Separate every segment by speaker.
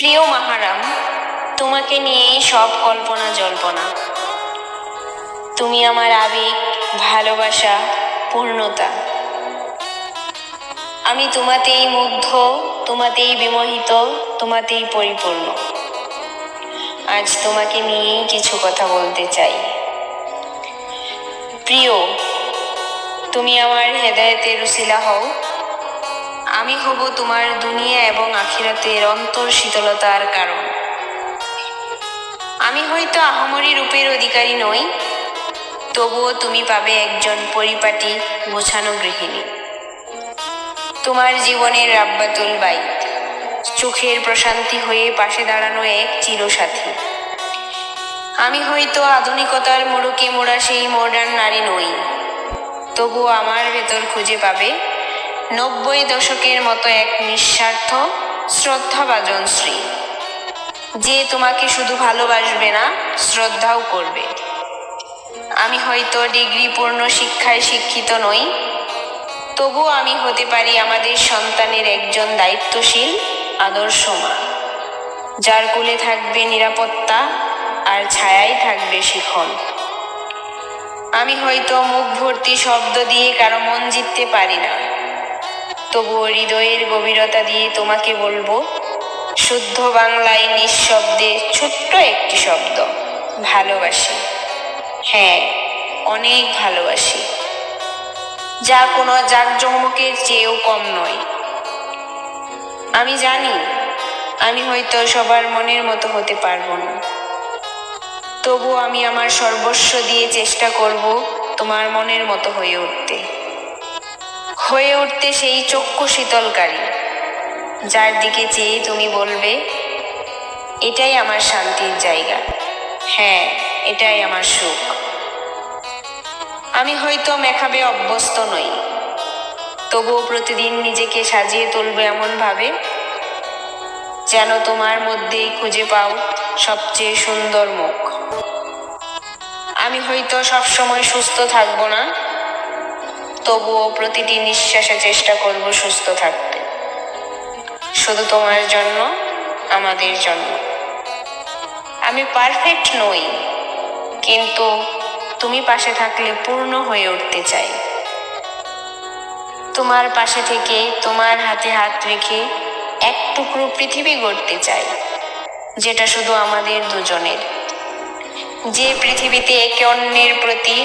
Speaker 1: প্রিয় মাহারাম, তোমাকে নিয়েই সব কল্পনা জল্পনা। তুমি আমার আবেগ, ভালোবাসা, পূর্ণতা। আমি তোমাতেই মুগ্ধ, তোমাতেই বিমোহিত, তোমাতেই পরিপূর্ণ। আজ তোমাকে নিয়েই কিছু কথা বলতে চাই। প্রিয়, তুমি আমার হেদায়েতের উসিলা হও। আমি হব তোমার দুনিয়া এবং আখিরাতের অন্তর শীতলতার কারণ। আমি হয়তো আহমরি রূপের অধিকারী নই, তবুও তুমি পাবে একজন পরিপাটি, গোছানো গৃহিণী। তোমার জীবনের রাব্বাতুল বাইত, চোখের প্রশান্তি হয়ে পাশে দাঁড়ানো এক চিরসাথী। আমি হয়তো আধুনিকতার মোড়কে মোড়া সেই মডার্ন নারী নই, তবুও আমার ভেতর খুঁজে পাবে নব্বই দশকের মতো এক নিঃস্বার্থ, শ্রদ্ধাভাজন শ্রী যে তোমাকে শুধু ভালোবাসবে না, শ্রদ্ধাও করবে। আমি হয়তো ডিগ্রি পূর্ণ শিক্ষায় শিক্ষিত নই, তবুও আমি হতে পারি আমাদের সন্তানের একজন দায়িত্বশীল আদর্শ মা যার কোলে থাকবে নিরাপত্তা আর ছায়াই থাকবে শিখন। আমি হয়তো মুখ ভর্তি শব্দ দিয়ে কারও মন জিততে পারি না। তবুও হৃদয়ের গভীরতা দিয়ে তোমাকে বলব, শুদ্ধ বাংলায় নিঃশব্দে ছোট্ট একটি শব্দ, ভালোবাসি। হ্যাঁ অনেক ভালোবাসি। যা কোনো জাকজমকের চেয়েও কম নয়। আমি জানি, আমি হয়তো সবার মনের মতো হতে পারব না। তবু আমি আমার সর্বস্ব দিয়ে চেষ্টা করব তোমার মনের মতো হয়ে উঠতে। হয়ে উঠতে সেই চক্ষু শীতলকারী, যার দিকে চেয়ে তুমি বলবে, এটাই আমার শান্তির জায়গা। হ্যাঁ এটাই আমার সুখ। আমি হয়তো মেখাবে অভ্যস্ত নই। তবুও প্রতিদিন নিজেকে সাজিয়ে তুলবে এমনভাবে যেন তোমার মধ্যেই খুঁজে পাও সবচেয়ে সুন্দর মুখ। আমি হয়তো সবসময় সুস্থ থাকব না তবুও প্রতিটি নিঃশ্বাসে চেষ্টা করব সুস্থ থাকতে। শুধু তোমার জন্য, আমাদের জন্য। আমি পারফেক্ট নই, কিন্তু তুমি পাশে থাকলে পূর্ণ হয়ে উঠতে চাই। তোমার পাশে থেকে তোমার হাতে হাত রেখে এক টুকরো পৃথিবী গড়তে চাই, যেটা শুধু আমাদের দুজনের। যে পৃথিবীতে একে অন্যের প্রতি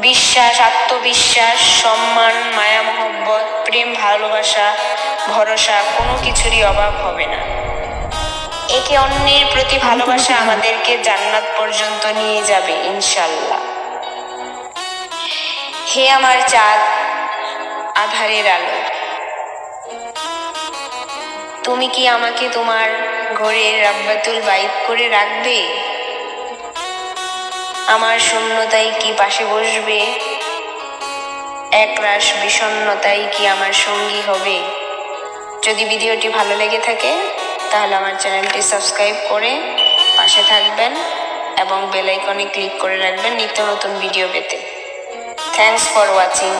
Speaker 1: বিশ্বাস আত্মবিশ্বাস সম্মান মায়া মহব্বত প্রেম ভালোবাসা ভরসা কোনো কিছুরই অভাব হবে না। একে অন্যের প্রতি ভালোবাসা আমাদেরকে জান্নাত পর্যন্ত নিয়ে যাবে ইনশাল্লাহ হে আমার চাঁদ আধারের আলো তুমি কি আমাকে তোমার ঘরের রাব্বাতুল বাইক করে রাখবে? আমার শূন্যতাই কি পাশে বসবে? একরাশ বিষণ্নতাই কি আমার সঙ্গী হবে? যদি ভিডিওটি ভালো লেগে থাকে, তাহলে আমার চ্যানেলটি সাবস্ক্রাইব করে পাশে থাকবেন এবং বেল আইকনে ক্লিক করে রাখবেন নিত্য নতুন ভিডিও পেতে। Thanks for watching